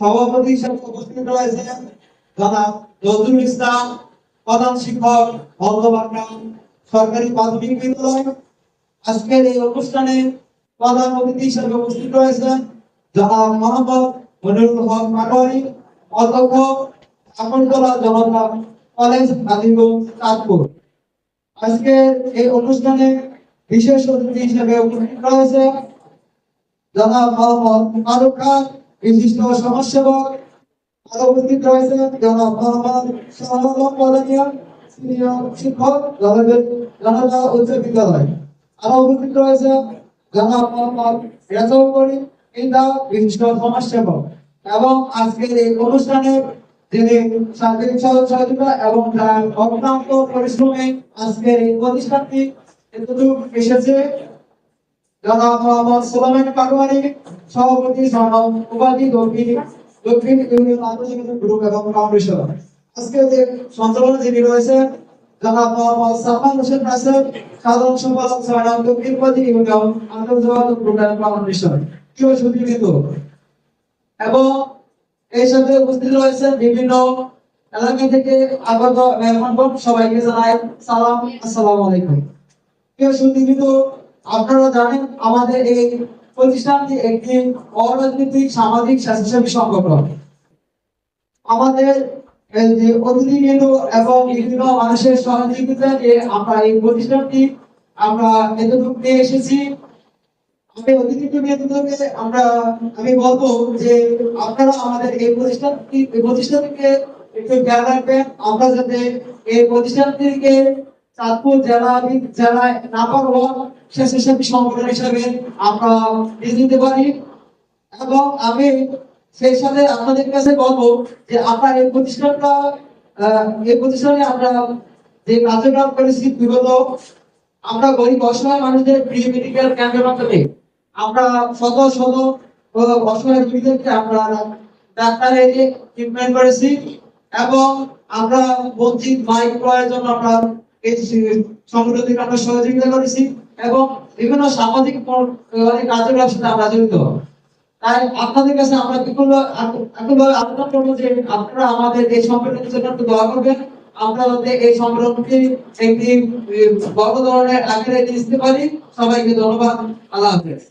সভাপতি হিসেবে উপস্থিত রয়েছেন জনাব নজরুল ইসলাম, প্রধান শিক্ষক বন্ধবাক্রা সরকারি প্রাথমিক বিদ্যালয়। আজকের এই অনুষ্ঠানে প্রধান অতিথি হিসেবে উপস্থিত রয়েছেন জনাব মোহাম্মদ মনিরুল হক পাটোয়ারি অধ্যক্ষ জনতা কলেজ আদিগঞ্জ চাঁদপুর। আজকে এই অনুষ্ঠানে বিশেষ অতিথি হিসেবে উপস্থিত রয়েছে জনাব মোহাম্মদ ফারুক খান বিশিষ্ট সমাজসেবক উপস্থিত রয়েছে মোহাম্মদ সিনিয়র শিক্ষক উচ্চ বিদ্যালয়। আরও উপস্থিত রয়েছে মোহাম্মদ ইন্দা বিশিষ্ট সমাজসেবক। এবং আজকের এই অনুষ্ঠানে যিনি সার্বিক সহযোগিতা এবং তার অক্লান্ত পরিশ্রমে আজকের এই প্রতিষ্ঠানটি এতটুকু এসেছে। জনাব মোহাম্মদ সুলাইমান পাটোয়ারি সভাপতি সনদ উপাধি দক্ষিণ দক্ষিণ ইউনিয়ন আন্তর্জাতিক গ্রুপ এবং ফাউন্ডেশন। আজকে যে সঞ্চালনে যিনি রয়েছেন জনাব মোহাম্মদ সালমান হোসেন নাসের সাধারণ সম্পাদক সনদ দক্ষিণ উপাধি ইউনিয়ন আন্তর্জাতিক গ্রুপ এবং প্রিয় সুদীবৃন্দ এবং এই সাথে উপস্থিত রয়েছেন বিভিন্ন এলাকা থেকে আগত মেহমানগণ সবাইকে জানাই সালাম, আসসালামু আলাইকুম। প্রিয় সুদীবৃন্দ আপনারা জানেন আমাদের এই প্রতিষ্ঠানটি একটি অরাজনৈতিক সামাজিক, স্বেচ্ছাসেবী সংগঠন। আমাদের যে অতিথিবৃন্দ এবং বিভিন্ন মানুষের সহযোগিতা নিয়ে আমরা এই প্রতিষ্ঠানটি আমরা নিয়ে এসেছি। আমি আমরা, আমি বলব যে আপনারা আমাদের এই প্রতিষ্ঠানটি, এই প্রতিষ্ঠানকে একটু খেয়াল রাখবেন। আমরা যাতে এই প্রতিষ্ঠানটিকে চাঁদপুর জেলা, জেলায় নাম্বার ওয়ান সংগঠন আমরা পারি। এবং আমি সেই আপনাদের কাছে বলব যে আমরা এই প্রতিষ্ঠানটা এই প্রতিষ্ঠানে আমরা যে কার্যক্রম করেছি বিগত, আমরা গরিব অসহায় মানুষদের ফ্রি মেডিকেল ক্যাম্পের মাধ্যমে আমরা শত শত আমরা ডাক্তারের ট্রিটমেন্ট করেছি এবং আমরা বঞ্চিত আমরা সংগঠনকে আমরা সহযোগিতা করেছি। এবং বিভিন্ন সামাজিক কার্যকলাপ সাথে আমরা জড়িত তাই আপনাদের কাছে আমরা বিপুল একেবারে আবেদন করব যে আপনারা আমাদের এই সম্মেলনের জন্য একটু দোয়া করবেন। আমরা যাতে এই সংগঠনকে একটি বড় ধরনের আকারে নিয়ে যেতে পারি। সবাইকে ধন্যবাদ। আল্লাহ হাফেজ।